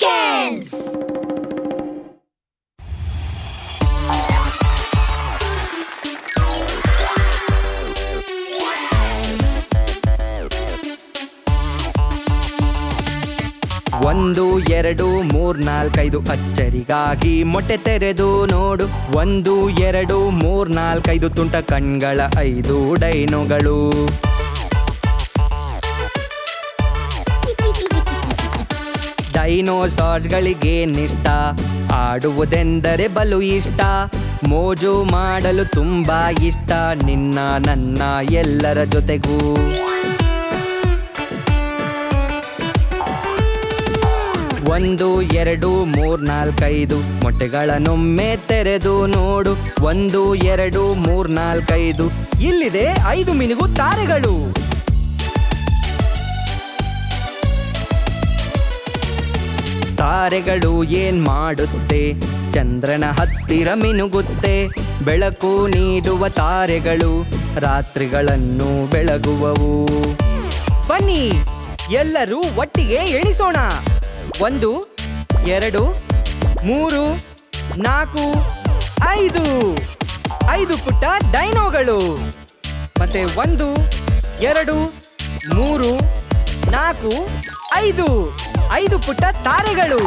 seconds. ಒಂದು, ಎರಡು, ಮೂರ್, ನಾಲ್ಕೈದು ಅಚ್ಚರಿಗಾಗಿ ಮೊಟ್ಟೆ ತೆರೆದು ನೋಡು ಒಂದು, ಎರಡು, ಮೂರ್, ನಾಲ್ಕೈದು ತುಂಟ ಕಣ್ಗಳ ಐದು ಡೈನೋಗಳು ಡೈನೋಸಾರ್ಸ್ಗಳಿಗೆ ನಿಷ್ಠ. ಆಡುವುದೆಂದರೆ ಬಲು ಇಷ್ಟ. ಮೋಜು ಮಾಡಲು ತುಂಬ ಇಷ್ಟ. ನಿನ್ನ ನನ್ನ ಎಲ್ಲರ ಜೊತೆಗೂ. ಒಂದು, ಎರಡು, ಮೂರ್, ನಾಲ್ಕೈದು ಮೊಟ್ಟೆಗಳನ್ನೊಮ್ಮೆ ತೆರೆದು ನೋಡು. ಒಂದು, ಎರಡು, ಮೂರ್, ನಾಲ್ಕೈದು. ಇಲ್ಲಿದೆ ಐದು ಮಿನುಗು ತಾರೆಗಳು. ತಾರೆಗಳು ಏನ್ ಮಾಡುತ್ತೆ? ಚಂದ್ರನ ಹತ್ತಿರ ಮಿನುಗುತ್ತೆ. ಬೆಳಕು ನೀಡುವ ತಾರೆಗಳು ರಾತ್ರಿಗಳನ್ನು ಬೆಳಗುವವು. ಬನ್ನಿ, ಎಲ್ಲರೂ ಒಟ್ಟಿಗೆ ಎಣಿಸೋಣ. ಒಂದು, ಎರಡು, ಮೂರು, ನಾಲ್ಕು, ಐದು. ಐದು ಪುಟ್ಟ ಡೈನೋಗಳು. ಮತ್ತೆ ಒಂದು, ಎರಡು, ಮೂರು, ನಾಲ್ಕು, ಐದು. ಐದು ಪುಟ್ಟ ತಾರೆಗಳು.